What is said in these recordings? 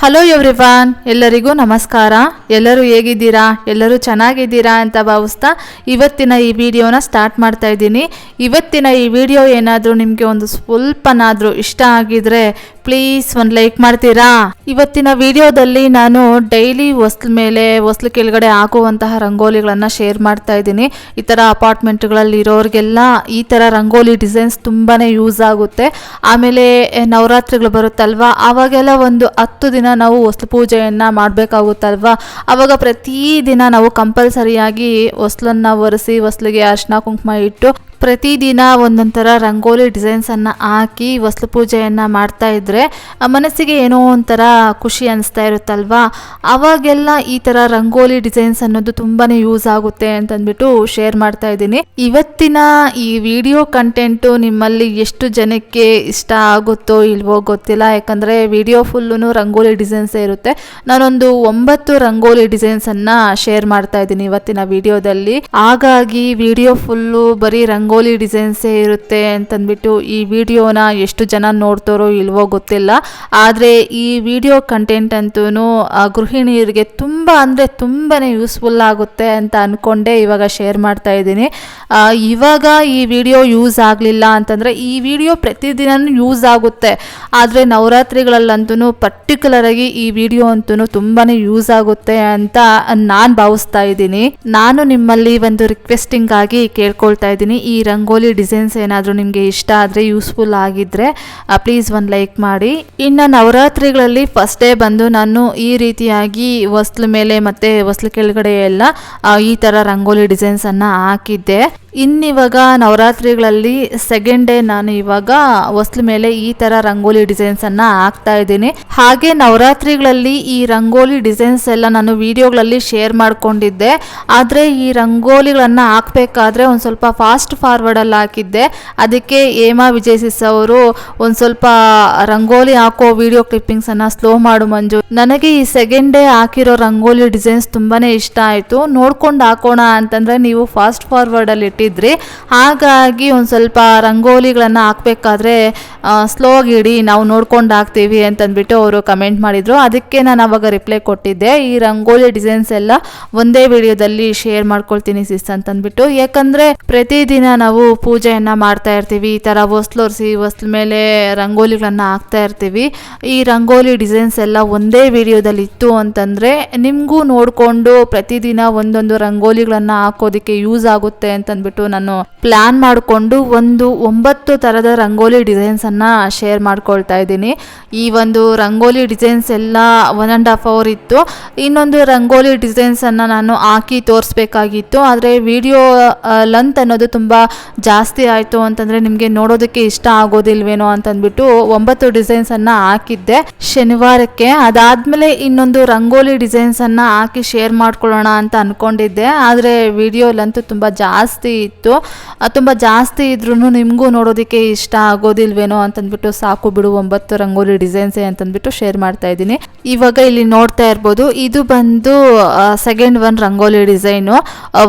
Hello everyone ಎಲ್ಲರಿಗೂ ನಮಸ್ಕಾರ. ಎಲ್ಲರೂ ಹೇಗಿದ್ದೀರಾ? ಎಲ್ಲರೂ ಚೆನ್ನಾಗಿದ್ದೀರಾ ಅಂತ ಭಾವಿಸ್ತಾ ಇವತ್ತಿನ ಈ ವಿಡಿಯೋನ ಸ್ಟಾರ್ಟ್ ಮಾಡ್ತಾ ಇದ್ದೀನಿ. ಇವತ್ತಿನ ಈ ವಿಡಿಯೋ ಏನಾದರೂ ನಿಮಗೆ ಒಂದು ಸ್ವಲ್ಪನಾದರೂ ಇಷ್ಟ ಆಗಿದ್ರೆ ಪ್ಲೀಸ್ ಒಂದು ಲೈಕ್ ಮಾಡ್ತೀರಾ? ಇವತ್ತಿನ ವಿಡಿಯೋದಲ್ಲಿ ನಾನು ಡೈಲಿ ಹೊಸ್ಲ ಮೇಲೆ ಹೊಸ್ಲು ಕೆಳಗಡೆ ಹಾಕುವಂತಹ ರಂಗೋಲಿಗಳನ್ನು ಶೇರ್ ಮಾಡ್ತಾ ಇದ್ದೀನಿ. ಈ ಥರ ಅಪಾರ್ಟ್ಮೆಂಟ್ಗಳಲ್ಲಿ ಇರೋರಿಗೆಲ್ಲ ಈ ಥರ ರಂಗೋಲಿ ಡಿಸೈನ್ಸ್ ತುಂಬಾ ಯೂಸ್ ಆಗುತ್ತೆ. ಆಮೇಲೆ ನವರಾತ್ರಿಗಳು ಬರುತ್ತಲ್ವಾ? ಆವಾಗೆಲ್ಲ ಒಂದು ಹತ್ತು ದಿನ ನಾವು ಹೊಸ್ಲು ಪೂಜೆಯನ್ನು ಮಾಡಬೇಕಾಗುತ್ತಲ್ವ ಆವಾಗ ಪ್ರತಿದಿನ ನಾವು ಕಂಪಲ್ಸರಿಯಾಗಿ ಹೊಸ್ಲನ್ನು ಒರೆಸಿ ಹೊಸ್ಲಿಗೆ ಅರ್ಶಿನ ಕುಂಕುಮ ಇಟ್ಟು ಪ್ರತಿದಿನ ಒಂದೊಂಥರ ಥರ ರಂಗೋಲಿ ಡಿಸೈನ್ಸನ್ನು ಹಾಕಿ ವಸ್ತು ಪೂಜೆಯನ್ನು ಮಾಡ್ತಾ ಇದ್ದರೆ ಮನಸ್ಸಿಗೆ ಏನೋ ಒಂಥರ ಖುಷಿ ಅನಿಸ್ತಾ ಇರುತ್ತಲ್ವಾ? ಅವಾಗೆಲ್ಲ ಈ ಥರ ರಂಗೋಲಿ ಡಿಸೈನ್ಸ್ ಅನ್ನೋದು ತುಂಬಾ ಯೂಸ್ ಆಗುತ್ತೆ ಅಂತಂದ್ಬಿಟ್ಟು ಶೇರ್ ಮಾಡ್ತಾ ಇದ್ದೀನಿ. ಇವತ್ತಿನ ಈ ವಿಡಿಯೋ ಕಂಟೆಂಟು ನಿಮ್ಮಲ್ಲಿ ಎಷ್ಟು ಜನಕ್ಕೆ ಇಷ್ಟ ಆಗುತ್ತೋ ಇಲ್ವೋ ಗೊತ್ತಿಲ್ಲ. ಯಾಕಂದರೆ ವಿಡಿಯೋ ಫುಲ್ಲು ರಂಗೋಲಿ ಡಿಸೈನ್ಸೇ ಇರುತ್ತೆ. ನಾನೊಂದು ಒಂಬತ್ತು ರಂಗೋಲಿ ಡಿಸೈನ್ಸನ್ನು ಶೇರ್ ಮಾಡ್ತಾ ಇದ್ದೀನಿ ಇವತ್ತಿನ ವಿಡಿಯೋದಲ್ಲಿ. ಹಾಗಾಗಿ ವಿಡಿಯೋ ಫುಲ್ಲು ಬರೀ ಡಿಸೈನ್ಸೇ ಇರುತ್ತೆ ಅಂತಂದ್ಬಿಟ್ಟು ಈ ವಿಡಿಯೋನ ಎಷ್ಟು ಜನ ನೋಡ್ತಾರೋ ಇಲ್ವೋ ಗೊತ್ತಿಲ್ಲ. ಆದರೆ ಈ ವಿಡಿಯೋ ಕಂಟೆಂಟ್ ಅಂತೂ ಗೃಹಿಣಿಯರಿಗೆ ತುಂಬ ಅಂದರೆ ತುಂಬಾ ಯೂಸ್ಫುಲ್ ಆಗುತ್ತೆ ಅಂತ ಅಂದ್ಕೊಂಡೆ ಇವಾಗ ಶೇರ್ ಮಾಡ್ತಾ ಇದ್ದೀನಿ. ಇವಾಗ ಈ ವಿಡಿಯೋ ಯೂಸ್ ಆಗಲಿಲ್ಲ ಅಂತಂದರೆ ಈ ವಿಡಿಯೋ ಪ್ರತಿದಿನವೂ ಯೂಸ್ ಆಗುತ್ತೆ. ಆದರೆ ನವರಾತ್ರಿಗಳಲ್ಲಂತೂ ಪರ್ಟಿಕ್ಯುಲರಾಗಿ ಈ ವಿಡಿಯೋ ಅಂತೂ ತುಂಬಾ ಯೂಸ್ ಆಗುತ್ತೆ ಅಂತ ನಾನು ಭಾವಿಸ್ತಾ ಇದ್ದೀನಿ. ನಾನು ನಿಮ್ಮಲ್ಲಿ ಒಂದು ರಿಕ್ವೆಸ್ಟಿಂಗ್ ಆಗಿ ಕೇಳ್ಕೊಳ್ತಾ ಇದ್ದೀನಿ. ಈ ರಂಗೋಲಿ ಡಿಸೈನ್ಸ್ ಏನಾದರೂ ನಿಮಗೆ ಇಷ್ಟ ಆದರೆ ಯೂಸ್ಫುಲ್ ಆಗಿದ್ದರೆ ಪ್ಲೀಸ್ ಒಂದು ಲೈಕ್ ಮಾಡಿ. ಇನ್ನು ನವರಾತ್ರಿಗಳಲ್ಲಿ ಫಸ್ಟ್ ಡೇ ಬಂದು ನಾನು ಈ ರೀತಿಯಾಗಿ ಹೊಸ್ಲ ಮೇಲೆ ಮತ್ತು ಹೊಸ್ಲು ಕೆಳಗಡೆ ಎಲ್ಲ ಈ ಥರ ರಂಗೋಲಿ ಡಿಸೈನ್ಸನ್ನು ಹಾಕಿದ್ದೆ. ಇನ್ನಿವಾಗ ನವರಾತ್ರಿಗಳಲ್ಲಿ ಸೆಕೆಂಡ್ ಡೇ ನಾನು ಇವಾಗ ಹೊಸ್ಲು ಮೇಲೆ ಈ ಥರ ರಂಗೋಲಿ ಡಿಸೈನ್ಸನ್ನು ಹಾಕ್ತಾ ಇದ್ದೀನಿ. ಹಾಗೆ ನವರಾತ್ರಿಗಳಲ್ಲಿ ಈ ರಂಗೋಲಿ ಡಿಸೈನ್ಸ್ ಎಲ್ಲ ನಾನು ವಿಡಿಯೋಗಳಲ್ಲಿ ಶೇರ್ ಮಾಡ್ಕೊಂಡಿದ್ದೆ. ಆದರೆ ಈ ರಂಗೋಲಿಗಳನ್ನು ಹಾಕಬೇಕಾದ್ರೆ ಒಂದು ಸ್ವಲ್ಪ ಫಾಸ್ಟ್ ಫಾರ್ವರ್ಡಲ್ಲಿ ಹಾಕಿದ್ದೆ. ಅದಕ್ಕೆ ಹೇಮಾ ವಿಜಯ್ ಸಿಸ್ ಅವರು ಒಂದು ಸ್ವಲ್ಪ ರಂಗೋಲಿ ಹಾಕೋ ವಿಡಿಯೋ ಕ್ಲಿಪ್ಪಿಂಗ್ಸನ್ನು ಸ್ಲೋ ಮಾಡು ಮಂಜು. ನನಗೆ ಈ ಸೆಕೆಂಡ್ ಡೇ ಹಾಕಿರೋ ರಂಗೋಲಿ ಡಿಸೈನ್ಸ್ ತುಂಬಾ ಇಷ್ಟ ಆಯಿತು. ನೋಡ್ಕೊಂಡು ಹಾಕೋಣ ಅಂತಂದರೆ ನೀವು ಫಾಸ್ಟ್ ಫಾರ್ವರ್ಡಲ್ಲಿ ಇಟ್ಟಿದ್ರಿ. ಹಾಗಾಗಿ ಒಂದು ಸ್ವಲ್ಪ ರಂಗೋಲಿಗಳನ್ನು ಹಾಕಬೇಕಾದ್ರೆ ಸ್ಲೋ ಇಡಿ, ನಾವು ನೋಡ್ಕೊಂಡು ಹಾಕ್ತೀವಿ ಅಂತಂದ್ಬಿಟ್ಟು ಅವರು ಕಮೆಂಟ್ ಮಾಡಿದರು. ಅದಕ್ಕೆ ನಾನು ಅವಾಗ ರಿಪ್ಲೈ ಕೊಟ್ಟಿದ್ದೆ. ಈ ರಂಗೋಲಿ ಡಿಸೈನ್ಸ್ ಎಲ್ಲ ಒಂದೇ ವಿಡಿಯೋದಲ್ಲಿ ಶೇರ್ ಮಾಡ್ಕೊಳ್ತೀನಿ ಸಿಸ್ ಅಂತಂದ್ಬಿಟ್ಟು. ಯಾಕಂದರೆ ಪ್ರತಿದಿನ ನಾವು ಪೂಜೆಯನ್ನು ಮಾಡ್ತಾ ಇರ್ತೀವಿ, ಈ ಥರ ಹೊಸ್ಲೊರ್ಸಿ ಹೊಸ್ಲ ಮೇಲೆ ರಂಗೋಲಿಗಳನ್ನು ಹಾಕ್ತಾ ಇರ್ತೀವಿ. ಈ ರಂಗೋಲಿ ಡಿಸೈನ್ಸ್ ಎಲ್ಲ ಒಂದೇ ವಿಡಿಯೋದಲ್ಲಿ ಇತ್ತು ಅಂತಂದರೆ ನಿಮಗೂ ನೋಡಿಕೊಂಡು ಪ್ರತಿದಿನ ಒಂದೊಂದು ರಂಗೋಲಿಗಳನ್ನು ಹಾಕೋದಕ್ಕೆ ಯೂಸ್ ಆಗುತ್ತೆ ಅಂತಂದ್ಬಿಟ್ಟು ನಾನು ಪ್ಲ್ಯಾನ್ ಮಾಡಿಕೊಂಡು ಒಂದು ಒಂಬತ್ತು ಥರದ ರಂಗೋಲಿ ಡಿಸೈನ್ಸನ್ನು ಶೇರ್ ಮಾಡ್ಕೊಳ್ತಾ ಇದ್ದೀನಿ. ಈ ಒಂದು ರಂಗೋಲಿ ಡಿಸೈನ್ಸ್ ಎಲ್ಲ ಒನ್ ಆ್ಯಂಡ್ ಹಾಫ್ ಅವರ್ ಇತ್ತು. ಇನ್ನೊಂದು ರಂಗೋಲಿ ಡಿಸೈನ್ಸನ್ನು ನಾನು ಹಾಕಿ ತೋರಿಸ್ಬೇಕಾಗಿತ್ತು. ಆದರೆ ವಿಡಿಯೋ ಲಂತ್ ಅನ್ನೋದು ತುಂಬ ಜಾಸ್ತಿ ಆಯಿತು ಅಂತಂದರೆ ನಿಮಗೆ ನೋಡೋದಕ್ಕೆ ಇಷ್ಟ ಆಗೋದಿಲ್ವೇನೋ ಅಂತಂದ್ಬಿಟ್ಟು ಒಂಬತ್ತು ಡಿಸೈನ್ಸನ್ನು ಹಾಕಿದ್ದೆ ಶನಿವಾರಕ್ಕೆ. ಅದಾದಮೇಲೆ ಇನ್ನೊಂದು ರಂಗೋಲಿ ಡಿಸೈನ್ಸನ್ನು ಹಾಕಿ ಶೇರ್ ಮಾಡ್ಕೊಳ್ಳೋಣ ಅಂತ ಅಂದ್ಕೊಂಡಿದ್ದೆ ಆದರೆ ವಿಡಿಯೋಲಂತೂ ತುಂಬ ಜಾಸ್ತಿ ಇತ್ತು. ತುಂಬ ಜಾಸ್ತಿ ಇದ್ರೂ ನಿಮಗೂ ನೋಡೋದಕ್ಕೆ ಇಷ್ಟ ಆಗೋದಿಲ್ವೇನೋ ಅಂತಂದ್ಬಿಟ್ಟು ಸಾಕು ಬಿಡು, ಒಂಬತ್ತು ರಂಗೋಲಿ ಡಿಸೈನ್ಸೇ ಅಂತಂದ್ಬಿಟ್ಟು ಶೇರ್ ಮಾಡ್ತಾ ಇದ್ದೀನಿ. ಇವಾಗ ಇಲ್ಲಿ ನೋಡ್ತಾ ಇರ್ಬೋದು, ಇದು ಬಂದು ಸೆಕೆಂಡ್ ಒನ್ ರಂಗೋಲಿ ಡಿಸೈನು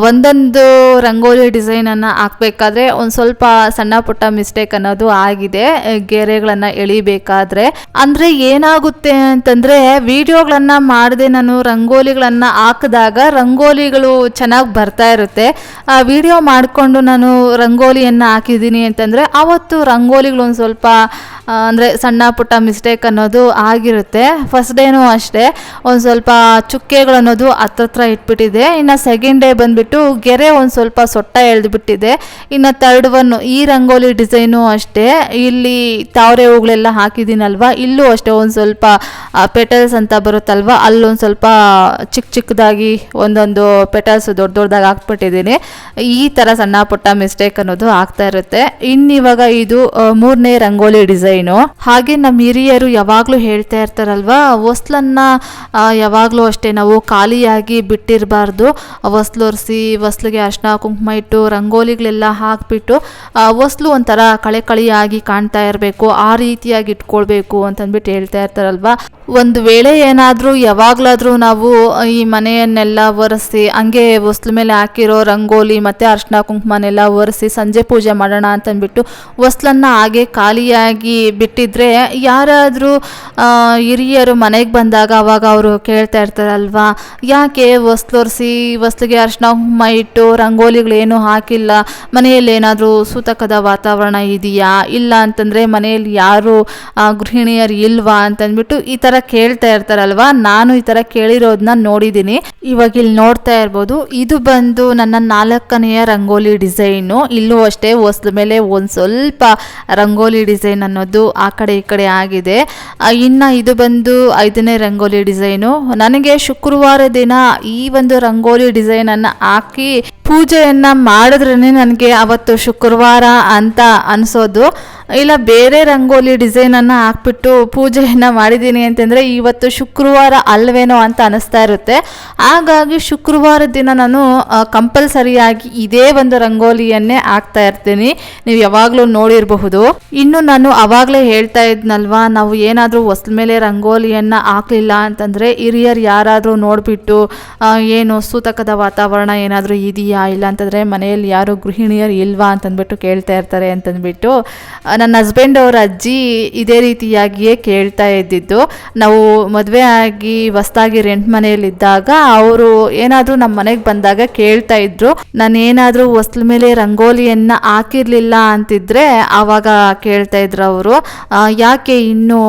ಒಂದೊಂದು ರಂಗೋಲಿ ಡಿಸೈನನ್ನು ಹಾಕ್ಬೇಕಾದ್ರೆ ಒಂದು ಸ್ವಲ್ಪ ಸಣ್ಣ ಪುಟ್ಟ ಮಿಸ್ಟೇಕ್ ಅನ್ನೋದು ಆಗಿದೆ ಗೆರೆಗಳನ್ನು ಎಳಿಬೇಕಾದ್ರೆ. ಅಂದರೆ ಏನಾಗುತ್ತೆ ಅಂತಂದರೆ, ವಿಡಿಯೋಗಳನ್ನು ಮಾಡದೆ ನಾನು ರಂಗೋಲಿಗಳನ್ನು ಹಾಕಿದಾಗ ರಂಗೋಲಿಗಳು ಚೆನ್ನಾಗಿ ಬರ್ತಾ ಇರುತ್ತೆ. ಆ ವಿಡಿಯೋ ಮಾಡಿಕೊಂಡು ನಾನು ರಂಗೋಲಿಯನ್ನು ಹಾಕಿದ್ದೀನಿ ಅಂತಂದರೆ ಆವತ್ತು ರಂಗೋಲಿಗಳು ಒಂದು ಸ್ವಲ್ಪ ಅಂದರೆ ಸಣ್ಣ ಪುಟ್ಟ ಮಿಸ್ಟೇಕ್ ಅನ್ನೋದು ಆಗಿರುತ್ತೆ. ಫಸ್ಟ್ ಡೇನೂ ಅಷ್ಟೇ, ಒಂದು ಸ್ವಲ್ಪ ಚುಕ್ಕೆಗಳು ಅನ್ನೋದು ಹತ್ತತ್ರ ಇಟ್ಬಿಟ್ಟಿದೆ. ಇನ್ನು ಸೆಕೆಂಡ್ ಡೇ ಬಂದುಬಿಟ್ಟು ಗೆರೆ ಒಂದು ಸ್ವಲ್ಪ ಸೊಟ್ಟ ಎಳೆದ್ಬಿಟ್ಟಿದೆ. ಇನ್ನು ತರ್ಡ್ ಒನ್ ಈ ರಂಗೋಲಿ ಡಿಸೈನು ಅಷ್ಟೇ. ಇಲ್ಲಿ ತಾವರೆ ಹೂಗಳೆಲ್ಲ ಹಾಕಿದ್ದೀನಲ್ವ? ಇಲ್ಲೂ ಅಷ್ಟೇ ಒಂದು ಸ್ವಲ್ಪ ಪೆಟಲ್ಸ್ ಅಂತ ಬರುತ್ತಲ್ವ? ಅಲ್ಲೊಂದು ಸ್ವಲ್ಪ ಚಿಕ್ಕ ಚಿಕ್ಕದಾಗಿ ಒಂದೊಂದು ಪೆಟಲ್ಸ್ ದೊಡ್ಡ ದೊಡ್ಡದಾಗಿ ಹಾಕ್ಬಿಟ್ಟಿದ್ದೀನಿ. ಈ ಥರ ಸಣ್ಣ ಪುಟ್ಟ ಮಿಸ್ಟೇಕ್ ಅನ್ನೋದು ಆಗ್ತಾ ಇರುತ್ತೆ. ಇನ್ನಿವಾಗ ಇದು ಮೂರನೇ ರಂಗೋಲಿ ಡಿಸೈನು. ಹಾಗೆ ನಮ್ಮ ಹಿರಿಯರು ಯಾವಾಗಲೂ ಹೇಳ್ತಾ ಇರ್ತಾರಲ್ವಾ, ಹೊಸ್ಲನ್ನ ಯಾವಾಗಲೂ ಅಷ್ಟೇ ನಾವು ಖಾಲಿಯಾಗಿ ಬಿಟ್ಟಿರಬಾರ್ದು. ಹೊಸ್ಲೊರೆಸಿ ಹೊಸ್ಲಿಗೆ ಅರ್ಶಿನ, ಕುಂಕುಮ ಇಟ್ಟು ರಂಗೋಲಿಗಳೆಲ್ಲ ಹಾಕ್ಬಿಟ್ಟು ಹಾಕಿಬಿಟ್ಟು ಹೊಸ್ಲು ಒಂಥರ ಕಳೆ ಕಳಿಯಾಗಿ ಕಾಣ್ತಾ ಇರಬೇಕು, ಆ ರೀತಿಯಾಗಿ ಇಟ್ಕೊಳ್ಬೇಕು ಅಂತಂದ್ಬಿಟ್ಟು ಹೇಳ್ತಾ ಇರ್ತಾರಲ್ವಾ? ಒಂದು ವೇಳೆ ಏನಾದರೂ ಯಾವಾಗಲಾದರೂ ನಾವು ಈ ಮನೆಯನ್ನೆಲ್ಲ ಒರೆಸಿ, ಹಂಗೆ ಹೊಸ್ಲು ಮೇಲೆ ಹಾಕಿರೋ ರಂಗೋಲಿ ಮತ್ತು ಅರ್ಶಿನ ಕುಂಕುಮನೆಲ್ಲ ಒರೆಸಿ ಸಂಜೆ ಪೂಜೆ ಮಾಡೋಣ ಅಂತಂದ್ಬಿಟ್ಟು ಹೊಸ್ಲನ್ನು ಹಾಗೆ ಖಾಲಿಯಾಗಿ ಬಿಟ್ಟಿದ್ರೆ ಯಾರಾದರೂ ಹಿರಿಯರು ಮನೆಗೆ ಬಂದಾಗ ಅವಾಗ ಅವರು ಕೇಳ್ತಾ ಇರ್ತಾರಲ್ವಾ? ಯಾಕೆ ಹೊಸ್ಲೊರೆಸಿ ಹೊಸ್ಲಿಗೆ ಅರ್ಶಿನ ಕುಂಕುಮ ಇಟ್ಟು ರಂಗೋಲಿಗಳೇನು ಹಾಕಿಲ್ಲ? ಮನೆಯಲ್ಲಿ ಏನಾದರೂ ಸೂತಕದ ವಾತಾವರಣ ಇದೆಯಾ? ಇಲ್ಲ ಅಂತಂದರೆ ಮನೆಯಲ್ಲಿ ಯಾರು ಗೃಹಿಣಿಯರು ಇಲ್ವಾ ಅಂತಂದ್ಬಿಟ್ಟು ಈ ಥರ ಕೇಳ್ತಾ ಇರ್ತಾರಲ್ವಾ? ನಾನು ಈ ಥರ ಕೇಳಿರೋದನ್ನ ನೋಡಿದ್ದೀನಿ ಇವಾಗ ಇಲ್ಲಿ ನೋಡ್ತಾ ಇರ್ಬೋದು. ಇದು ಬಂದು ನನ್ನ ನಾಲ್ಕನೆಯ ರಂಗೋಲಿ ಡಿಸೈನು. ಇಲ್ಲೂ ಅಷ್ಟೇ ಹೊಸ್ದ ಮೇಲೆ ಒಂದು ಸ್ವಲ್ಪ ರಂಗೋಲಿ ಡಿಸೈನ್ ಅನ್ನೋದು ಆ ಕಡೆ ಈ ಕಡೆ ಆಗಿದೆ. ಇನ್ನು ಇದು ಬಂದು ಐದನೇ ರಂಗೋಲಿ ಡಿಸೈನು. ನನಗೆ ಶುಕ್ರವಾರ ದಿನ ಈ ಒಂದು ರಂಗೋಲಿ ಡಿಸೈನನ್ನು ಹಾಕಿ ಪೂಜೆಯನ್ನು ಮಾಡಿದ್ರೇ ನನಗೆ ಅವತ್ತು ಶುಕ್ರವಾರ ಅಂತ ಅನಿಸೋದು. ಇಲ್ಲ, ಬೇರೆ ರಂಗೋಲಿ ಡಿಸೈನನ್ನು ಹಾಕ್ಬಿಟ್ಟು ಪೂಜೆಯನ್ನು ಮಾಡಿದ್ದೀನಿ ಅಂತಂದರೆ ಇವತ್ತು ಶುಕ್ರವಾರ ಅಲ್ವೇನೋ ಅಂತ ಅನಿಸ್ತಾ ಇರುತ್ತೆ. ಹಾಗಾಗಿ ಶುಕ್ರವಾರ ದಿನ ನಾನು ಕಂಪಲ್ಸರಿಯಾಗಿ ಇದೇ ಒಂದು ರಂಗೋಲಿಯನ್ನೇ ಹಾಕ್ತಾ ಇರ್ತೀನಿ. ನೀವು ಯಾವಾಗಲೂ ನೋಡಿರಬಹುದು. ಇನ್ನು ನಾನು ಆವಾಗಲೇ ಹೇಳ್ತಾ ಇದ್ನಲ್ವಾ, ನಾವು ಏನಾದರೂ ಹೊಸ್ಲ ಮೇಲೆ ರಂಗೋಲಿಯನ್ನು ಹಾಕಲಿಲ್ಲ ಅಂತಂದರೆ ಹಿರಿಯರು ಯಾರಾದರೂ ನೋಡಿಬಿಟ್ಟು ಏನು ಸೂತಕದ ವಾತಾವರಣ ಏನಾದರೂ ಇದೆಯಾ ಇಲ್ಲ ಅಂತಂದರೆ ಮನೆಯಲ್ಲಿ ಯಾರು ಗೃಹಿಣಿಯರು ಇಲ್ವಾ ಅಂತಂದ್ಬಿಟ್ಟು ಕೇಳ್ತಾ ಇರ್ತಾರೆ ಅಂತಂದ್ಬಿಟ್ಟು ನನ್ನ ಹಸ್ಬೆಂಡ್ ಅವರ ಅಜ್ಜಿ ಇದೇ ರೀತಿಯಾಗಿಯೇ ಕೇಳ್ತಾ ಇದ್ದಿದ್ದು. ನಾವು ಮದುವೆ ಆಗಿ ಹೊಸ್ದಾಗಿ ರೆಂಟ್ ಮನೆಯಲ್ಲಿದ್ದಾಗ ಅವರು ಏನಾದರೂ ನಮ್ಮ ಮನೆಗೆ ಬಂದಾಗ ಕೇಳ್ತಾ ಇದ್ರು. ನಾನು ಏನಾದರೂ ಹೊಸ್ಲ ಮೇಲೆ ರಂಗೋಲಿಯನ್ನು ಹಾಕಿರಲಿಲ್ಲ ಅಂತಿದ್ರೆ ಆವಾಗ ಕೇಳ್ತಾ ಇದ್ರು ಅವರು. ಯಾಕೆ ಇನ್ನೂ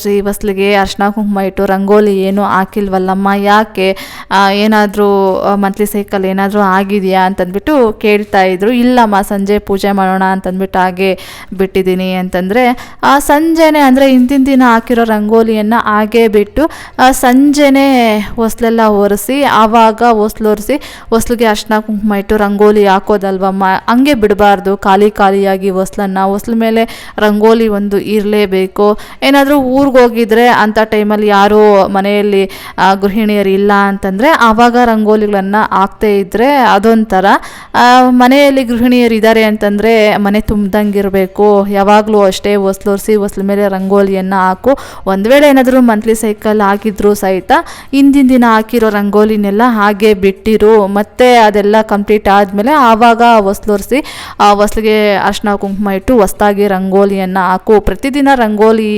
ಶ್ರೀ ಹೊಸ್ಲಿಗೆ ಅರ್ಶಿನ ಕುಂಕುಮ ಇಟ್ಟು ರಂಗೋಲಿ ಏನು ಹಾಕಿಲ್ವಲ್ಲಮ್ಮ, ಯಾಕೆ? ಏನಾದರೂ ಮಂತ್ಲಿ ಸೈಕಲ್ ಏನಾದರೂ ಆಗಿದೆಯಾ ಅಂತಂದ್ಬಿಟ್ಟು ಕೇಳ್ತಾ ಇದ್ರು. ಇಲ್ಲಮ್ಮ, ಸಂಜೆ ಪೂಜೆ ಮಾಡೋಣ ಅಂತಂದ್ಬಿಟ್ಟು ಹಾಗೆ ಬಿಟ್ಟಿದ್ದೀನಿ ಅಂತಂದರೆ ಸಂಜೆನೆ ಅಂದರೆ ಇಂದಿನ ದಿನ ಹಾಕಿರೋ ರಂಗೋಲಿಯನ್ನು ಹಾಗೇ ಬಿಟ್ಟು ಆ, ಸಂಜೆನೆ ಹೊಸ್ಲೆಲ್ಲ ಒರೆಸಿ ಆವಾಗ ಹೊಸ್ಲು ಒರೆಸಿ ಹೊಸ್ಲಿಗೆ ಅರ್ಶಿನ ಕುಂಕುಮ ಇಟ್ಟು ರಂಗೋಲಿ ಹಾಕೋದಲ್ವಮ್ಮ ಹಂಗೆ ಬಿಡಬಾರ್ದು. ಖಾಲಿ ಖಾಲಿಯಾಗಿ ಹೊಸ್ಲನ್ನು ಹೊಸ್ಲ ಮೇಲೆ ರಂಗೋಲಿ ಒಂದು ಇರಲೇಬೇಕು. ಏನಾದರೂ ಊರಿಗೆ ಹೋಗಿದ್ರೆ ಅಂಥ ಟೈಮಲ್ಲಿ ಯಾರೂ ಮನೆಯಲ್ಲಿ ಆ, ಗೃಹಿಣಿಯರು ಇಲ್ಲ ಅಂತಂದರೆ ಆವಾಗ ರಂಗೋಲಿಗಳನ್ನು ಹಾಕ್ತೇ ಇದ್ದರೆ ಅದೊಂಥರ. ಮನೆಯಲ್ಲಿ ಗೃಹಿಣಿಯರು ಇದ್ದಾರೆ ಅಂತಂದರೆ ಮನೆ ತುಂಬ್ದಂಗಿರಬೇಕು. ಯಾವಾಗಲೂ ಅಷ್ಟೇ ಹೊಸ್ಲೊರೆಸಿ ಒಸ್ಲ ಮೇಲೆ ರಂಗೋಲಿಯನ್ನು ಹಾಕು. ಒಂದು ವೇಳೆ ಏನಾದರೂ ಮಂತ್ಲಿ ಸೈಕಲ್ ಹಾಕಿದ್ರು ಸಹಿತ ಹಿಂದಿನ ದಿನ ಹಾಕಿರೋ ರಂಗೋಲಿನೆಲ್ಲ ಹಾಗೆ ಬಿಟ್ಟಿರು. ಮತ್ತೆ ಅದೆಲ್ಲ ಕಂಪ್ಲೀಟ್ ಆದಮೇಲೆ ಆವಾಗ ಹೊಸ್ಲೊರೆಸಿ, ಆ ಹೊಸ್ಲಿಗೆ ಅರ್ಶಿನ ಕುಂಕುಮ ಇಟ್ಟು ಹೊಸ್ದಾಗಿ ರಂಗೋಲಿಯನ್ನು ಹಾಕು. ಪ್ರತಿದಿನ ರಂಗೋಲಿ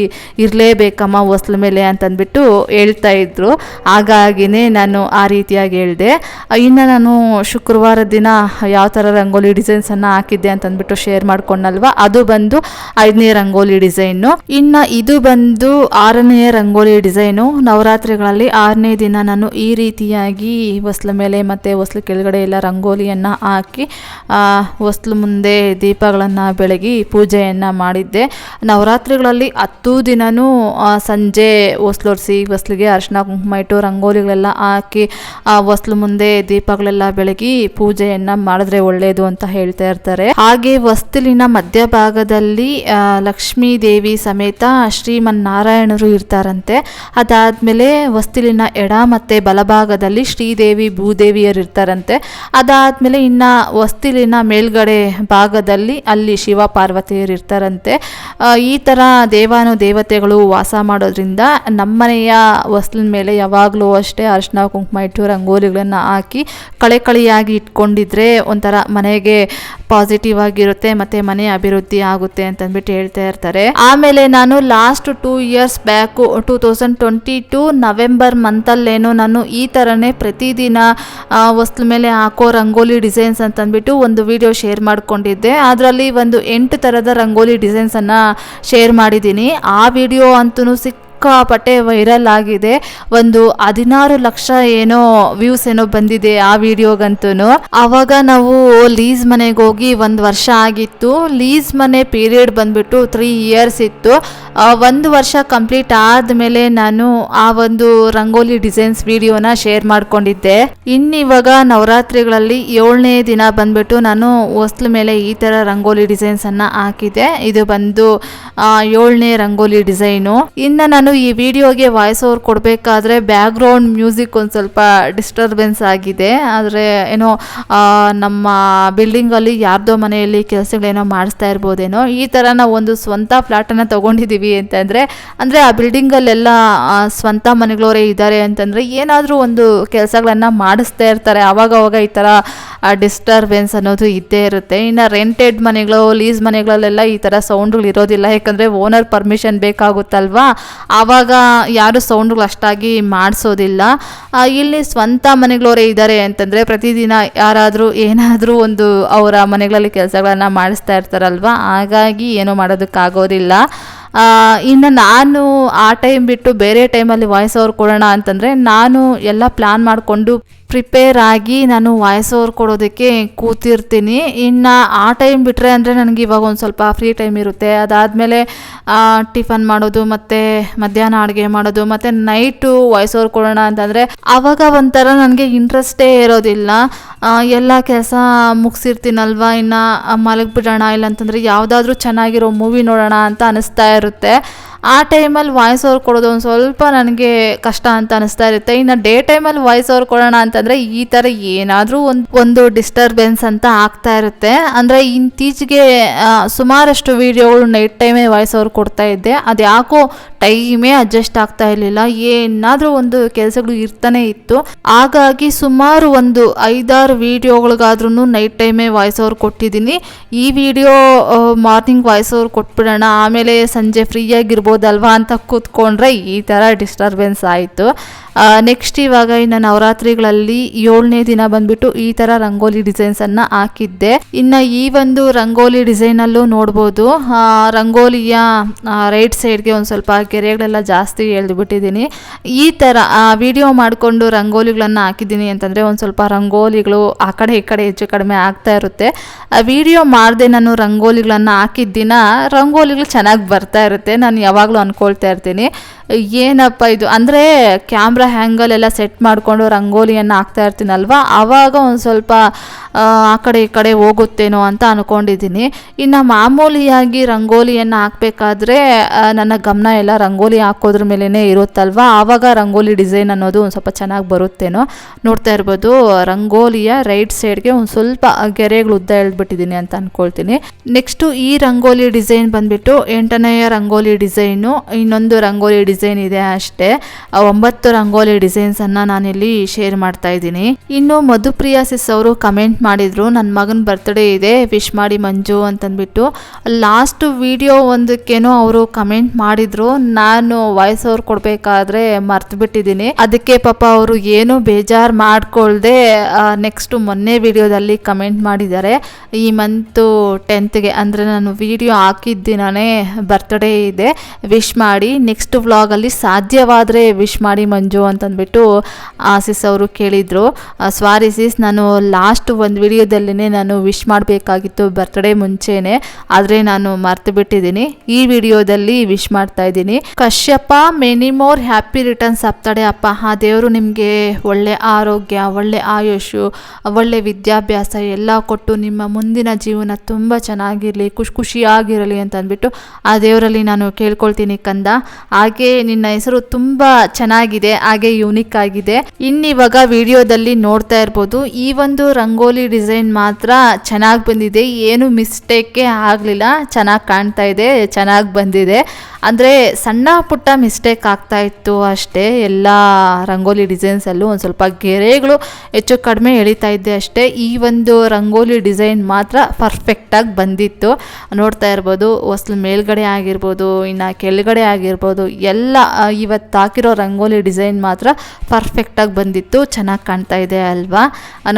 ಇರಲೇಬೇಕಮ್ಮ ಹೊಸ್ಲ ಮೇಲೆ ಅಂತಂದ್ಬಿಟ್ಟು ಹೇಳ್ತಾ ಇದ್ರು. ಹಾಗಾಗಿನೇ ನಾನು ಆ ರೀತಿಯಾಗಿ ಹೇಳಿದೆ. ಇನ್ನು ನಾನು ಶುಕ್ರವಾರ ದಿನ ಯಾವ ಥರ ರಂಗೋಲಿ ಡಿಸೈನ್ಸನ್ನು ಹಾಕಿದ್ದೆ ಅಂತಂದ್ಬಿಟ್ಟು ಶೇರ್ ಮಾಡ್ಕೊಂಡಲ್ವ? ಅದು ಬಂದು ಐದನೇ ರಂಗೋಲಿ ಡಿಸೈನು. ಇನ್ನು ಇದು ಬಂದು ಆರನೇ ರಂಗೋಲಿ ಡಿಸೈನು. ನವರಾತ್ರಿಗಳಲ್ಲಿ ಆರನೇ ದಿನ ನಾನು ಈ ರೀತಿಯಾಗಿ ಹೊಸ್ಲ ಮೇಲೆ ಮತ್ತೆ ಹೊಸ್ಲು ಕೆಳಗಡೆ ಎಲ್ಲ ರಂಗೋಲಿಯನ್ನು ಹಾಕಿ ಹೊಸ್ಲು ಮುಂದೆ ದೀಪಗಳನ್ನ ಬೆಳಗಿ ಪೂಜೆಯನ್ನು ಮಾಡಿದ್ದೆ. ನವರಾತ್ರಿಗಳಲ್ಲಿ ಹತ್ತು ದಿನವೂ ಸಂಜೆ ಹೊಸ್ಲೊರೆಸಿ ಹೊಸ್ಲಿಗೆ ಅರಿಶಿನ ಕುಂಕುಮ ಇಟ್ಟು ರಂಗೋಲಿಗಳೆಲ್ಲ ಹಾಕಿ ಹೊಸ್ಲು ಮುಂದೆ ದೀಪಗಳೆಲ್ಲ ಬೆಳಗಿ ಪೂಜೆಯನ್ನು ಮಾಡಿದ್ರೆ ಒಳ್ಳೆಯದು ಅಂತ ಹೇಳ್ತಾ ಇರ್ತಾರೆ. ಹಾಗೆ ಹೊಸ್ತಿಲಿನ ಮಧ್ಯಭಾಗದಲ್ಲಿ ಆ, ಲಕ್ಷ್ಮೀ ದೇವಿ ಸಮೇತ ಶ್ರೀಮನ್ನಾರಾಯಣರು ಇರ್ತಾರಂತೆ. ಅದಾದಮೇಲೆ ವಸ್ತಿಲಿನ ಎಡ ಮತ್ತು ಬಲಭಾಗದಲ್ಲಿ ಶ್ರೀದೇವಿ ಭೂದೇವಿಯರು ಇರ್ತಾರಂತೆ. ಅದಾದಮೇಲೆ ಇನ್ನು ವಸ್ತಿಲಿನ ಮೇಲ್ಗಡೆ ಭಾಗದಲ್ಲಿ ಅಲ್ಲಿ ಶಿವ ಪಾರ್ವತಿಯರು ಇರ್ತಾರಂತೆ ಈ ಥರ ದೇವಾನು ದೇವತೆಗಳು ವಾಸ ಮಾಡೋದ್ರಿಂದ ನಮ್ಮನೆಯ ಹೊಸ್ಲಿನ ಮೇಲೆ ಯಾವಾಗಲೂ ಅಷ್ಟೇ ಅರಿಶಿನ ಕುಂಕುಮ ಇಟ್ಟು ರಂಗೋಲಿಗಳನ್ನು ಹಾಕಿ ಕಳೆ ಕಳೆಯಾಗಿ ಇಟ್ಕೊಂಡಿದ್ರೆ ಒಂಥರ ಮನೆಗೆ ಪಾಸಿಟಿವ್ ಆಗಿರುತ್ತೆ ಮತ್ತು ಮನೆ ಅಭಿವೃದ್ಧಿ ಆಗುತ್ತೆ ಅಂತಂದ್ಬಿಟ್ಟು ಹೇಳ್ತಾ ಇರ್ತಾರೆ. ಆಮೇಲೆ ನಾನು last two years back two thousand twenty two November ಮಂತಲ್ಲೇನೋ ನಾನು ಈ ಥರನೇ ಪ್ರತಿದಿನ ವಸ್ತು ಮೇಲೆ ಹಾಕೋ ರಂಗೋಲಿ ಡಿಸೈನ್ಸ್ ಅಂತಂದ್ಬಿಟ್ಟು ಒಂದು ವಿಡಿಯೋ ಶೇರ್ ಮಾಡ್ಕೊಂಡಿದ್ದೆ. ಅದರಲ್ಲಿ ಒಂದು ಎಂಟು ಥರದ ರಂಗೋಲಿ ಡಿಸೈನ್ಸನ್ನು ಶೇರ್ ಮಾಡಿದ್ದೀನಿ. ಆ ವಿಡಿಯೋ ಅಂತೂ ಸಿಕ್ ಸಿಕ್ಕಾಪಟ್ಟೆ ವೈರಲ್ ಆಗಿದೆ. ಒಂದು ಹದಿನಾರು ಲಕ್ಷ ಏನೋ ವ್ಯೂಸ್ ಏನೋ ಬಂದಿದೆ ಆ ವಿಡಿಯೋಗಂತೂ ಅವಾಗ ನಾವು ಲೀಸ್ ಮನೆಗೆ ಹೋಗಿ ಒಂದು ವರ್ಷ ಆಗಿತ್ತು. ಲೀಸ್ ಮನೆ ಪೀರಿಯಡ್ ಬಂದ್ಬಿಟ್ಟು ತ್ರೀ ಇಯರ್ಸ್ ಇತ್ತು. ಒಂದು ವರ್ಷ ಕಂಪ್ಲೀಟ್ ಆದಮೇಲೆ ನಾನು ಆ ಒಂದು ರಂಗೋಲಿ ಡಿಸೈನ್ಸ್ ವಿಡಿಯೋನ ಶೇರ್ ಮಾಡ್ಕೊಂಡಿದ್ದೆ. ಇನ್ನಿವಾಗ ನವರಾತ್ರಿಗಳಲ್ಲಿ ಏಳನೇ ದಿನ ಬಂದ್ಬಿಟ್ಟು ನಾನು ಹೊಸ್ಲು ಮೇಲೆ ಈ ಥರ ರಂಗೋಲಿ ಡಿಸೈನ್ಸನ್ನು ಹಾಕಿದೆ ಇದು ಬಂದು ಏಳನೇ ರಂಗೋಲಿ ಡಿಸೈನು ಇನ್ನು ನಾನು ಈ ವಿಡಿಯೋಗೆ ವಾಯ್ಸ್ ಓವರ್ ಕೊಡಬೇಕಾದ್ರೆ ಬ್ಯಾಕ್ಗ್ರೌಂಡ್ ಮ್ಯೂಸಿಕ್ ಒಂದು ಸ್ವಲ್ಪ ಡಿಸ್ಟರ್ಬೆನ್ಸ್ ಆಗಿದೆ. ಆದರೆ ಏನೋ ನಮ್ಮ ಬಿಲ್ಡಿಂಗಲ್ಲಿ ಯಾರ್ದೋ ಮನೆಯಲ್ಲಿ ಕೆಲಸಗಳೇನೋ ಮಾಡಿಸ್ತಾ ಇರ್ಬೋದೇನೋ, ಈ ಥರ ನಾವು ಒಂದು ಸ್ವಂತ ಫ್ಲ್ಯಾಟನ್ನು ತೊಗೊಂಡಿದ್ದೀವಿ ಅಂತಂದರೆ, ಅಂದರೆ ಆ ಬಿಲ್ಡಿಂಗಲ್ಲೆಲ್ಲ ಸ್ವಂತ ಮನೆಗಳವರೇ ಇದ್ದಾರೆ ಅಂತಂದರೆ ಏನಾದರೂ ಒಂದು ಕೆಲಸಗಳನ್ನು ಮಾಡಿಸ್ತಾ ಇರ್ತಾರೆ. ಆವಾಗ ಅವಾಗ ಈ ಥರ ಡಿಸ್ಟರ್ಬೆನ್ಸ್ ಅನ್ನೋದು ಇದ್ದೇ ಇರುತ್ತೆ. ಇನ್ನು ರೆಂಟೆಡ್ ಮನೆಗಳು ಲೀಸ್ ಮನೆಗಳಲ್ಲೆಲ್ಲ ಈ ಥರ ಸೌಂಡ್ಗಳು ಇರೋದಿಲ್ಲ. ಯಾಕಂದರೆ ಓನರ್ ಪರ್ಮಿಷನ್ ಬೇಕಾಗುತ್ತಲ್ವಾ? ಆವಾಗ ಯಾರು ಸೌಂಡ್ಗಳು ಅಷ್ಟಾಗಿ ಮಾಡಿಸೋದಿಲ್ಲ. ಇಲ್ಲಿ ಸ್ವಂತ ಮನೆಗಳವರೇ ಇದ್ದಾರೆ ಅಂತಂದರೆ ಪ್ರತಿದಿನ ಯಾರಾದರೂ ಏನಾದರೂ ಒಂದು ಅವರ ಮನೆಗಳಲ್ಲಿ ಕೆಲಸಗಳನ್ನು ಮಾಡಿಸ್ತಾ ಇರ್ತಾರಲ್ವ? ಹಾಗಾಗಿ ಏನೂ ಮಾಡೋದಕ್ಕಾಗೋದಿಲ್ಲ. ಆ, ಇನ್ನು ನಾನು ಆ ಟೈಮ್ ಬಿಟ್ಟು ಬೇರೆ ಟೈಮಲ್ಲಿ ವಾಯ್ಸ್ ಓವರ್ ಕೊಡೋಣ ಅಂತಂದರೆ ನಾನು ಎಲ್ಲ ಪ್ಲ್ಯಾನ್ ಮಾಡಿಕೊಂಡು ಪ್ರಿಪೇರ್ ಆಗಿ ನಾನು ವಾಯ್ಸ್ ಓವರ್ ಕೊಡೋದಕ್ಕೆ ಕೂತಿರ್ತೀನಿ. ಇನ್ನು ಆ ಟೈಮ್ ಬಿಟ್ಟರೆ ಅಂದರೆ ನನಗೆ ಇವಾಗ ಒಂದು ಸ್ವಲ್ಪ ಫ್ರೀ ಟೈಮ್ ಇರುತ್ತೆ. ಅದಾದಮೇಲೆ ಟಿಫನ್ ಮಾಡೋದು ಮತ್ತು ಮಧ್ಯಾಹ್ನ ಅಡುಗೆ ಮಾಡೋದು ಮತ್ತು ನೈಟು ವಾಯ್ಸ್ ಓವರ್ ಕೊಡೋಣ ಅಂತಂದರೆ ಆವಾಗ ಒಂಥರ ನನಗೆ ಇಂಟ್ರೆಸ್ಟೇ ಇರೋದಿಲ್ಲ. ಎಲ್ಲ ಕೆಲಸ ಮುಗಿಸಿರ್ತೀನಲ್ವ? ಇನ್ನು ಮಲಗಿಬಿಡೋಣ ಇಲ್ಲಾಂತಂದರೆ ಯಾವುದಾದ್ರೂ ಚೆನ್ನಾಗಿರೋ ಮೂವಿ ನೋಡೋಣ ಅಂತ ಅನಿಸ್ತಾ ಇರುತ್ತೆ. ಆ ಟೈಮಲ್ಲಿ ವಾಯ್ಸ್ ಓವರ್ ಕೊಡೋದು ಒಂದು ಸ್ವಲ್ಪ ನನಗೆ ಕಷ್ಟ ಅಂತ ಅನಿಸ್ತಾ ಇರುತ್ತೆ. ಇನ್ನು ಡೇ ಟೈಮಲ್ಲಿ ವಾಯ್ಸ್ ಓವರ್ ಕೊಡೋಣ ಅಂತಂದರೆ ಈ ಥರ ಏನಾದರೂ ಒಂದು ಒಂದು ಡಿಸ್ಟರ್ಬೆನ್ಸ್ ಅಂತ ಆಗ್ತಾ ಇರುತ್ತೆ. ಅಂದರೆ ಇತ್ತೀಚೆಗೆ ಸುಮಾರಷ್ಟು ವೀಡಿಯೋಗಳು ನೈಟ್ ಟೈಮೇ ವಾಯ್ಸ್ ಓವರ್ ಕೊಡ್ತಾ ಇದ್ದೆ. ಅದು ಯಾಕೋ ಟೈಮೇ ಅಡ್ಜಸ್ಟ್ ಆಗ್ತಾ ಇರಲಿಲ್ಲ. ಏನಾದರೂ ಒಂದು ಕೆಲಸಗಳು ಇರ್ತಾನೆ ಇತ್ತು. ಹಾಗಾಗಿ ಸುಮಾರು ಒಂದು ಐದಾರು ವೀಡಿಯೋಗಳಿಗಾದ್ರೂ ನೈಟ್ ಟೈಮೇ ವಾಯ್ಸ್ ಓವರ್ ಕೊಟ್ಟಿದ್ದೀನಿ. ಈ ವಿಡಿಯೋ ಮಾರ್ನಿಂಗ್ ವಾಯ್ಸ್ ಓವರ್ ಕೊಟ್ಬಿಡೋಣ. ಆಮೇಲೆ ಸಂಜೆ ಫ್ರೀಯಾಗಿರ್ಬೋದಲ್ವಾ ಅಂತ ಕೂತ್ಕೊಂಡ್ರೆ ಈ ಥರ ಡಿಸ್ಟರ್ಬೆನ್ಸ್ ಆಯಿತು. ನೆಕ್ಸ್ಟ್ ಇವಾಗ ಇನ್ನು ನವರಾತ್ರಿಗಳಲ್ಲಿ ಏಳನೇ ದಿನ ಬಂದ್ಬಿಟ್ಟು ಈ ಥರ ರಂಗೋಲಿ ಡಿಸೈನ್ಸನ್ನು ಹಾಕಿದ್ದೆ. ಇನ್ನು ಈ ಒಂದು ರಂಗೋಲಿ ಡಿಸೈನಲ್ಲೂ ನೋಡ್ಬೋದು. ರಂಗೋಲಿಯ ರೈಟ್ ಸೈಡ್ಗೆ ಒಂದು ಸ್ವಲ್ಪ ಕೆರೆಗಳೆಲ್ಲ ಜಾಸ್ತಿ ಎಳೆದುಬಿಟ್ಟಿದ್ದೀನಿ ಈ ಥರ ವಿಡಿಯೋ ಮಾಡಿಕೊಂಡು ರಂಗೋಲಿಗಳನ್ನು ಹಾಕಿದ್ದೀನಿ ಅಂತಂದರೆ ಒಂದು ಸ್ವಲ್ಪ ರಂಗೋಲಿಗಳು ಆ ಕಡೆ ಈ ಕಡೆ ಹೆಚ್ಚು ಕಡಿಮೆ ಆಗ್ತಾ ಇರುತ್ತೆ. ವಿಡಿಯೋ ಮಾಡದೆ ನಾನು ರಂಗೋಲಿಗಳನ್ನು ಹಾಕಿದ ದಿನ ರಂಗೋಲಿಗಳು ಚೆನ್ನಾಗಿ ಬರ್ತಾ ಇರುತ್ತೆ. ನಾನು ಯಾವಾಗಲೂ ಅಂದ್ಕೊಳ್ತಾ ಇರ್ತೀನಿ. ಏನಪ್ಪ ಇದು? ಅಂದರೆ ಕ್ಯಾಮ್ರಾ ಹ್ಯಾಂಗಲ್ ಎಲ್ಲ ಸೆಟ್ ಮಾಡಿಕೊಂಡು ರಂಗೋಲಿಯನ್ನು ಹಾಕ್ತಾ ಇರ್ತೀನಲ್ವ? ಆವಾಗ ಒಂದು ಸ್ವಲ್ಪ ಆ, ಕಡೆ ಈ ಕಡೆ ಹೋಗುತ್ತೇನೋ ಅಂತ ಅಂದ್ಕೊಂಡಿದ್ದೀನಿ ಇನ್ನು ಮಾಮೂಲಿಯಾಗಿ ರಂಗೋಲಿಯನ್ನು ಹಾಕಬೇಕಾದ್ರೆ ನನ್ನ ಗಮನ ಎಲ್ಲ ರಂಗೋಲಿ ಹಾಕೋದ್ರ ಮೇಲೇ ಇರುತ್ತಲ್ವ? ಆವಾಗ ರಂಗೋಲಿ ಡಿಸೈನ್ ಅನ್ನೋದು ಒಂದು ಸ್ವಲ್ಪ ಚೆನ್ನಾಗಿ ಬರುತ್ತೇನೋ? ನೋಡ್ತಾ ಇರ್ಬೋದು. ರಂಗೋಲಿಯ ರೈಟ್ ಸೈಡ್ಗೆ ಒಂದು ಸ್ವಲ್ಪ ಗೆರೆಗಳು ಉದ್ದ ಎಳ್ಬಿಟ್ಟಿದ್ದೀನಿ ಅಂತ ಅಂದ್ಕೊಳ್ತೀನಿ ನೆಕ್ಸ್ಟು ಈ ರಂಗೋಲಿ ಡಿಸೈನ್ ಬಂದ್ಬಿಟ್ಟು ಎಂಟನೆಯ ರಂಗೋಲಿ ಡಿಸೈನು ಇನ್ನೊಂದು ರಂಗೋಲಿ ಡಿಸೈನ್ ಇದೆ ಅಷ್ಟೇ. ಒಂಬತ್ತು ರಂಗೋಲಿ ಡಿಸೈನ್ಸನ್ನು ನಾನಿಲ್ಲಿ ಶೇರ್ ಮಾಡ್ತಾ ಇದ್ದೀನಿ. ಇನ್ನು ಮಧುಪ್ರಿಯಾ ಸಿಸ್ ಅವರು ಕಮೆಂಟ್ ಮಾಡಿದ್ರು ನನ್ನ ಮಗನ ಬರ್ತ್ಡೇ ಇದೆ ವಿಶ್ ಮಾಡಿ ಮಂಜು ಅಂತಂದ್ಬಿಟ್ಟು. ಲಾಸ್ಟ್ ವಿಡಿಯೋ ಒಂದಕ್ಕೇನೋ ಅವರು ಕಮೆಂಟ್ ಮಾಡಿದ್ರು. ನಾನು ವಾಯ್ಸ್ ಅವ್ರು ಕೊಡಬೇಕಾದ್ರೆ ಮರ್ತು ಬಿಟ್ಟಿದ್ದೀನಿ ಅದಕ್ಕೆ ಪಾಪ ಅವರು ಏನು ಬೇಜಾರು ಮಾಡ್ಕೊಳ್ದೆ ನೆಕ್ಸ್ಟ್ ಮೊನ್ನೆ ವಿಡಿಯೋದಲ್ಲಿ ಕಮೆಂಟ್ ಮಾಡಿದ್ದಾರೆ. ಈ ಮಂತು ಟೆಂತ್ಗೆ ಅಂದರೆ ನಾನು ವಿಡಿಯೋ ಹಾಕಿದ್ದಿನೇ ಬರ್ತ್ಡೇ ಇದೆ. ವಿಶ್ ಮಾಡಿ ನೆಕ್ಸ್ಟ್ ವ್ಲಾಗಲ್ಲಿ ಸಾಧ್ಯವಾದರೆ ವಿಶ್ ಮಾಡಿ ಮಂಜು ಅಂತಂದ್ಬಿಟ್ಟು ಆಸಿಸ್ ಅವರು ಕೇಳಿದರು. ಸ್ವಾರಿ ಸಿಸ್ ನಾನು ಲಾಸ್ಟ್ ಒಂದು ವಿಡಿಯೋದಲ್ಲೇ ನಾನು ವಿಶ್ ಮಾಡಬೇಕಾಗಿತ್ತು ಬರ್ತ್ಡೇ ಮುಂಚೆನೆ. ಆದರೆ ನಾನು ಮರ್ತು ಬಿಟ್ಟಿದ್ದೀನಿ. ಈ ವಿಡಿಯೋದಲ್ಲಿ ವಿಶ್ ಮಾಡ್ತಾ ಇದ್ದೀನಿ. Kashyap many more happy returns ಆಗ್ತಾಳೆ ಅಪ್ಪ. ಆ ದೇವರು ನಿಮಗೆ ಒಳ್ಳೆ ಆರೋಗ್ಯ, ಒಳ್ಳೆ ಆಯುಷು, ಒಳ್ಳೆ ವಿದ್ಯಾಭ್ಯಾಸ ಎಲ್ಲ ಕೊಟ್ಟು ನಿಮ್ಮ ಮುಂದಿನ ಜೀವನ ತುಂಬ ಚೆನ್ನಾಗಿರಲಿ, ಖುಷಿ ಖುಷಿಯಾಗಿರಲಿ ಅಂತ ಅಂದ್ಬಿಟ್ಟು ಆ ದೇವರಲ್ಲಿ ನಾನು ಕೇಳ್ಕೊಳ್ತೀನಿ ಕಂದ. ಹಾಗೆ ನಿನ್ನ ಹೆಸರು ತುಂಬ ಚೆನ್ನಾಗಿದೆ, ಹಾಗೆ ಯೂನಿಕ್ ಆಗಿದೆ. ಇನ್ನಿವಾಗ ವಿಡಿಯೋದಲ್ಲಿ ನೋಡ್ತಾ ಇರ್ಬೋದು, ಈ ಒಂದು ರಂಗೋಲಿ ಡಿಸೈನ್ ಮಾತ್ರ ಚೆನ್ನಾಗಿ ಬಂದಿದೆ. ಏನು ಮಿಸ್ಟೇಕೇ ಆಗಲಿಲ್ಲ. ಚೆನ್ನಾಗಿ ಕಾಣ್ತಾ ಇದೆ, ಚೆನ್ನಾಗಿ ಬಂದಿದೆ. ಅಂದರೆ ಸಣ್ಣ ಪುಟ್ಟ ಮಿಸ್ಟೇಕ್ ಆಗ್ತಾ ಇತ್ತು ಅಷ್ಟೇ. ಎಲ್ಲ ರಂಗೋಲಿ ಡಿಸೈನ್ಸಲ್ಲೂ ಒಂದು ಸ್ವಲ್ಪ ಗೆರೆಗಳು ಹೆಚ್ಚು ಕಡಿಮೆ ಎಳಿತಾ ಇದ್ದೆ ಅಷ್ಟೇ. ಈ ಒಂದು ರಂಗೋಲಿ ಡಿಸೈನ್ ಮಾತ್ರ ಪರ್ಫೆಕ್ಟಾಗಿ ಬಂದಿತ್ತು. ನೋಡ್ತಾ ಇರ್ಬೋದು, ಹೊಸಲು ಮೇಲ್ಗಡೆ ಆಗಿರ್ಬೋದು, ಇನ್ನು ಕೆಳಗಡೆ ಆಗಿರ್ಬೋದು, ಎಲ್ಲ ಇವತ್ತು ಹಾಕಿರೋ ರಂಗೋಲಿ ಡಿಸೈನ್ ಮಾತ್ರ ಪರ್ಫೆಕ್ಟಾಗಿ ಬಂದಿತ್ತು, ಚೆನ್ನಾಗಿ ಕಾಣ್ತಾ ಇದೆ ಅಲ್ವಾ?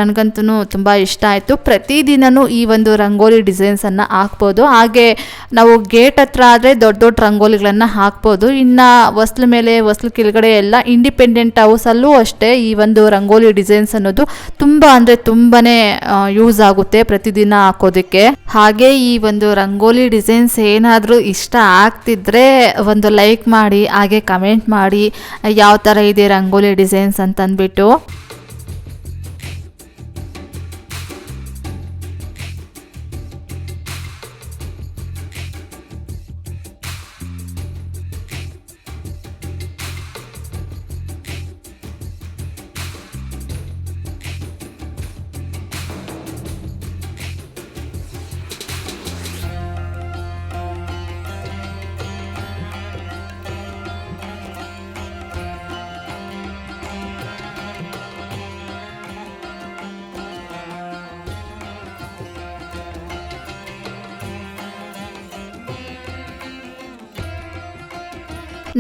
ನನಗಂತೂ ತುಂಬ ಇಷ್ಟ ಆಯಿತು. ಪ್ರತಿದಿನವೂ ಈ ಒಂದು ರಂಗೋಲಿ ಡಿಸೈನ್ಸನ್ನು ಹಾಕ್ಬೋದು. ಹಾಗೆ ನಾವು ಗೇಟ್ ಹತ್ರ ಆದರೆ ದೊಡ್ಡ ದೊಡ್ಡ ರಂಗೋಲಿಗಳನ್ನು ಹಾಕ್ಬೋದು. ಇನ್ನು ಹೊಸ್ಲ ಮೇಲೆ, ಹೊಸ್ಲು ಕೆಳಗಡೆ ಎಲ್ಲ ಇಂಡಿಪೆಂಡೆಂಟ್ ಹೌಸಲ್ಲೂ ಅಷ್ಟೇ ಈ ಒಂದು ರಂಗೋಲಿ ಡಿಸೈನ್ಸ್ ಅನ್ನೋದು ತುಂಬ ಅಂದರೆ ತುಂಬಾ ಯೂಸ್ ಆಗುತ್ತೆ ಪ್ರತಿದಿನ ಹಾಕೋದಕ್ಕೆ. ಹಾಗೆ ಈ ಒಂದು ರಂಗೋಲಿ ಡಿಸೈನ್ಸ್ ಏನಾದರೂ ಇಷ್ಟ ಆಗ್ತಿದ್ರೆ ಒಂದು ಲೈಕ್ ಮಾಡಿ ಹಾಗೆ ಕಮೆಂಟ್ ಮಾಡಿ ಯಾವ ಥರ ಇದೆ ರಂಗೋಲಿ ಡಿಸೈನ್ಸ್ ಅಂತಂದ್ಬಿಟ್ಟು.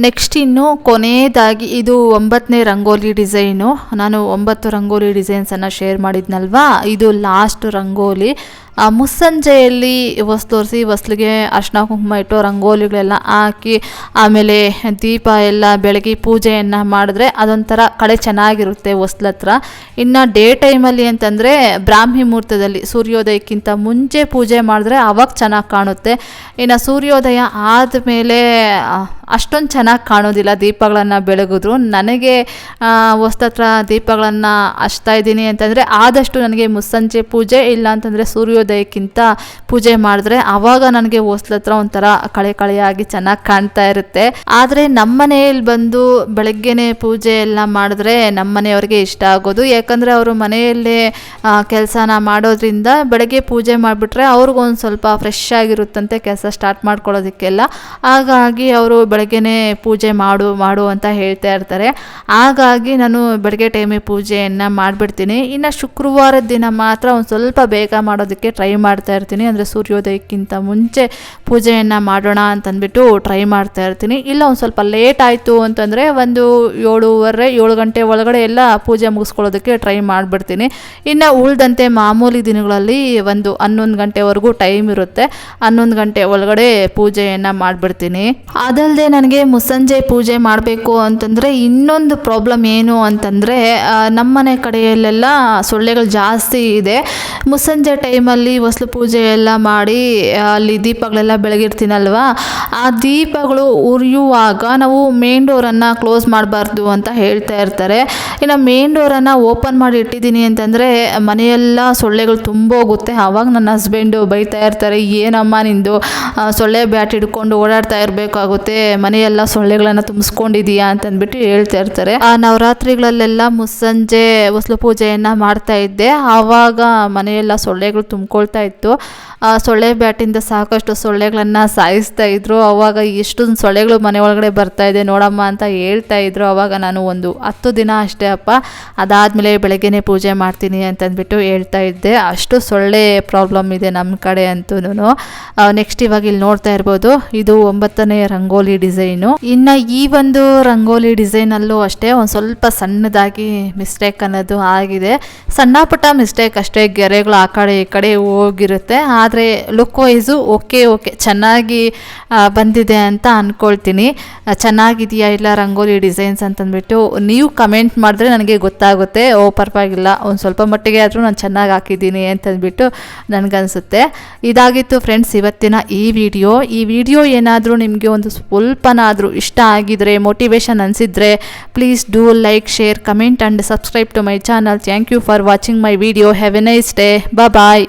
ನೆಕ್ಸ್ಟ್ ಇನ್ನು ಕೊನೆಯದಾಗಿ ಇದು ಒಂಬತ್ತನೇ ರಂಗೋಲಿ ಡಿಸೈನು ನಾನು ಒಂಬತ್ತು ರಂಗೋಲಿ ಡಿಸೈನ್ಸನ್ನು ಶೇರ್ ಮಾಡಿದ್ನಲ್ವಾ? ಇದು ಲಾಸ್ಟ್ ರಂಗೋಲಿ. ಮುಸ್ಸಂಜೆಯಲ್ಲಿ ಹೊಸ್ ತೋರಿಸಿ ಹೊಸ್ಲಿಗೆ ಅರ್ಶಿನ ಕುಂಕುಮ ಇಟ್ಟು ರಂಗೋಲಿಗಳೆಲ್ಲ ಹಾಕಿ, ಆಮೇಲೆ ದೀಪ ಎಲ್ಲ ಬೆಳಗ್ಗೆ ಪೂಜೆಯನ್ನು ಮಾಡಿದ್ರೆ ಅದೊಂಥರ ಕಳೆ ಚೆನ್ನಾಗಿರುತ್ತೆ ಹೊಸ್ಲತ್ರ. ಇನ್ನು ಡೇ ಟೈಮಲ್ಲಿ ಅಂತಂದರೆ ಬ್ರಾಹ್ಮಿ ಮುಹೂರ್ತದಲ್ಲಿ ಸೂರ್ಯೋದಯಕ್ಕಿಂತ ಮುಂಚೆ ಪೂಜೆ ಮಾಡಿದ್ರೆ ಅವಾಗ ಚೆನ್ನಾಗಿ ಕಾಣುತ್ತೆ. ಇನ್ನು ಸೂರ್ಯೋದಯ ಆದಮೇಲೆ ಅಷ್ಟೊಂದು ಚೆನ್ನಾಗಿ ಕಾಣೋದಿಲ್ಲ ದೀಪಗಳನ್ನು ಬೆಳಗಿದ್ರು. ನನಗೆ ಹೊಸ್ತತ್ರ ದೀಪಗಳನ್ನು ಹಚ್ತಾ ಇದ್ದೀನಿ ಅಂತಂದರೆ ಆದಷ್ಟು ನನಗೆ ಮುಸ್ಸಂಜೆ ಪೂಜೆ ಇಲ್ಲ ಅಂತಂದರೆ ಸೂರ್ಯೋದಯಕ್ಕಿಂತ ಪೂಜೆ ಮಾಡಿದ್ರೆ ಆವಾಗ ನನಗೆ ಹೊಸ್ಲತ್ರ ಒಂಥರ ಕಳೆ ಕಳೆಯಾಗಿ ಚೆನ್ನಾಗಿ ಕಾಣ್ತಾ ಇರುತ್ತೆ. ಆದರೆ ನಮ್ಮ ಮನೆಯಲ್ಲಿ ಬಂದು ಬೆಳಗ್ಗೆನೆ ಪೂಜೆ ಎಲ್ಲ ಮಾಡಿದ್ರೆ ನಮ್ಮ ಮನೆಯವ್ರಿಗೆ ಇಷ್ಟ ಆಗೋದು. ಯಾಕಂದರೆ ಅವರು ಮನೆಯಲ್ಲೇ ಕೆಲಸನ ಮಾಡೋದ್ರಿಂದ ಬೆಳಗ್ಗೆ ಪೂಜೆ ಮಾಡಿಬಿಟ್ರೆ ಅವ್ರಿಗೊಂದು ಸ್ವಲ್ಪ ಫ್ರೆಶ್ ಆಗಿರುತ್ತಂತೆ ಕೆಲಸ ಸ್ಟಾರ್ಟ್ ಮಾಡ್ಕೊಳ್ಳೋದಕ್ಕೆಲ್ಲ. ಹಾಗಾಗಿ ಅವರು ಬೆಳಗ್ಗೆನೆ ಪೂಜೆ ಮಾಡು ಮಾಡು ಅಂತ ಹೇಳ್ತಾ ಇರ್ತಾರೆ. ಹಾಗಾಗಿ ನಾನು ಬೆಳಗ್ಗೆ ಟೈಮೇ ಪೂಜೆಯನ್ನು ಮಾಡಿಬಿಡ್ತೀನಿ. ಇನ್ನು ಶುಕ್ರವಾರದ ದಿನ ಮಾತ್ರ ಒಂದು ಸ್ವಲ್ಪ ಬೇಗ ಮಾಡೋದಕ್ಕೆ ಟ್ರೈ ಮಾಡ್ತಾ ಇರ್ತೀನಿ. ಅಂದರೆ ಸೂರ್ಯೋದಯಕ್ಕಿಂತ ಮುಂಚೆ ಪೂಜೆಯನ್ನು ಮಾಡೋಣ ಅಂತಂದ್ಬಿಟ್ಟು ಟ್ರೈ ಮಾಡ್ತಾ ಇರ್ತೀನಿ. ಇಲ್ಲ ಒಂದು ಸ್ವಲ್ಪ ಲೇಟ್ ಆಯಿತು ಅಂತಂದರೆ ಒಂದು ಏಳುವರೆ, ಏಳು ಗಂಟೆ ಒಳಗಡೆ ಎಲ್ಲ ಪೂಜೆ ಮುಗಿಸ್ಕೊಳ್ಳೋದಕ್ಕೆ ಟ್ರೈ ಮಾಡಿಬಿಡ್ತೀನಿ. ಇನ್ನು ಉಳಿದಂತೆ ಮಾಮೂಲಿ ದಿನಗಳಲ್ಲಿ ಒಂದು ಹನ್ನೊಂದು ಗಂಟೆವರೆಗೂ ಟೈಮ್ ಇರುತ್ತೆ. ಹನ್ನೊಂದು ಗಂಟೆ ಒಳಗಡೆ ಪೂಜೆಯನ್ನು ಮಾಡಿಬಿಡ್ತೀನಿ. ಅದಲ್ಲದೆ ನನಗೆ ಮುಸ್ಸಂಜೆ ಪೂಜೆ ಮಾಡಬೇಕು ಅಂತಂದರೆ ಇನ್ನೊಂದು ಪ್ರಾಬ್ಲಮ್ ಏನು ಅಂತಂದರೆ ನಮ್ಮನೆ ಕಡೆಯಲ್ಲೆಲ್ಲ ಸೊಳ್ಳೆಗಳು ಜಾಸ್ತಿ ಇದೆ. ಮುಸ್ಸಂಜೆ ಟೈಮಲ್ಲಿ ಹೊಸ್ಲು ಪೂಜೆ ಎಲ್ಲ ಮಾಡಿ, ಅಲ್ಲಿ ದೀಪಗಳೆಲ್ಲ ಬೆಳಗಿರ್ತೀನಲ್ವ? ಆ ದೀಪಗಳು ಉರಿಯುವಾಗ ನಾವು ಮೇನ್ ಡೋರನ್ನು ಕ್ಲೋಸ್ ಮಾಡಬಾರ್ದು ಅಂತ ಹೇಳ್ತಾ ಇರ್ತಾರೆ. ಇನ್ನು ಮೇನ್ ಡೋರನ್ನು ಓಪನ್ ಮಾಡಿ ಇಟ್ಟಿದ್ದೀನಿ ಅಂತಂದರೆ ಮನೆಯೆಲ್ಲ ಸೊಳ್ಳೆಗಳು ತುಂಬೋಗುತ್ತೆ. ಆವಾಗ ನನ್ನ ಹಸ್ಬೆಂಡು ಬೈತಾ ಇರ್ತಾರೆ, ಏನಮ್ಮ ನಿಂದು? ಸೊಳ್ಳೆ ಬ್ಯಾಟ್ ಹಿಡ್ಕೊಂಡು ಓಡಾಡ್ತಾ ಇರಬೇಕಾಗುತ್ತೆ. ಮನೆಯೆಲ್ಲ ಸೊಳ್ಳೆಗಳನ್ನು ತುಂಬಿಸ್ಕೊಂಡಿದೀಯಾ ಅಂತಂದ್ಬಿಟ್ಟು ಹೇಳ್ತಾ ಇರ್ತಾರೆ. ಆ ನವರಾತ್ರಿಗಳಲ್ಲೆಲ್ಲ ಮುಸ್ಸಂಜೆ ಹೊಸಲು ಪೂಜೆಯನ್ನು ಮಾಡ್ತಾ ಇದ್ದೆ. ಆವಾಗ ಮನೆಯೆಲ್ಲ ಸೊಳ್ಳೆಗಳು ತುಂಬಿಕೊಳ್ತಾ ಇತ್ತು. ಆ ಸೊಳ್ಳೆ ಬ್ಯಾಟಿಂದ ಸಾಕಷ್ಟು ಸೊಳ್ಳೆಗಳನ್ನು ಸಾಯಿಸ್ತಾ ಇದ್ರು. ಅವಾಗ ಎಷ್ಟೊಂದು ಸೊಳ್ಳೆಗಳು ಮನೆ ಒಳಗಡೆ ಬರ್ತಾ ಇದೆ ನೋಡಮ್ಮ ಅಂತ ಹೇಳ್ತಾ ಇದ್ರು. ಅವಾಗ ನಾನು ಒಂದು ಹತ್ತು ದಿನ ಅಷ್ಟೇ ಅಪ್ಪ, ಅದಾದಮೇಲೆ ಬೆಳಗ್ಗೆನೇ ಪೂಜೆ ಮಾಡ್ತೀನಿ ಅಂತಂದ್ಬಿಟ್ಟು ಹೇಳ್ತಾ ಇದ್ದೆ. ಅಷ್ಟು ಸೊಳ್ಳೆ ಪ್ರಾಬ್ಲಮ್ ಇದೆ ನಮ್ಮ ಕಡೆ ಅಂತೂ ನೆಕ್ಸ್ಟ್ ಇವಾಗ ಇಲ್ಲಿ ನೋಡ್ತಾ ಇರ್ಬೋದು. ಇದು ಒಂಬತ್ತನೇ ರಂಗೋಲಿ ಡಿಸೈನು. ಇನ್ನು ಈ ಒಂದು ರಂಗೋಲಿ ಡಿಸೈನಲ್ಲೂ ಅಷ್ಟೇ ಒಂದು ಸ್ವಲ್ಪ ಸಣ್ಣದಾಗಿ ಮಿಸ್ಟೇಕ್ ಅನ್ನೋದು ಆಗಿದೆ. ಸಣ್ಣ ಪುಟ್ಟ ಮಿಸ್ಟೇಕ್ ಅಷ್ಟೇ ಗೆರೆಗಳು ಆ ಕಡೆ ಈ ಕಡೆ ಹೋಗಿರುತ್ತೆ. ಆದರೆ ಲುಕ್ ವೈಸು ಓಕೆ ಓಕೆ ಚೆನ್ನಾಗಿ ಬಂದಿದೆ ಅಂತ ಅಂದ್ಕೊಳ್ತೀನಿ ಚೆನ್ನಾಗಿದೆಯಾ ಇಲ್ಲ ರಂಗೋಲಿ ಡಿಸೈನ್ಸ್ ಅಂತಂದ್ಬಿಟ್ಟು ನೀವು ಕಮೆಂಟ್ ಮಾಡಿದ್ರೆ ನನಗೆ ಗೊತ್ತಾಗುತ್ತೆ. ಓ, ಪರವಾಗಿಲ್ಲ. ಒಂದು ಸ್ವಲ್ಪ ಮಟ್ಟಿಗೆ ಆದರೂ ನಾನು ಚೆನ್ನಾಗಿ ಹಾಕಿದ್ದೀನಿ ಅಂತಂದ್ಬಿಟ್ಟು ನನಗನ್ಸುತ್ತೆ. ಇದಾಗಿತ್ತು ಫ್ರೆಂಡ್ಸ್ ಇವತ್ತಿನ ಈ ವಿಡಿಯೋ ಈ ವಿಡಿಯೋ ಏನಾದರೂ ನಿಮಗೆ ಒಂದು ಸ್ವಲ್ಪನಾದರೂ ಇಷ್ಟ ಆಗಿದ್ರೆ ಮೋಟಿವೇಶನ್ ಅನಿಸಿದ್ರೆ please do like share comment and subscribe to my channel thank you for watching my video have a nice day bye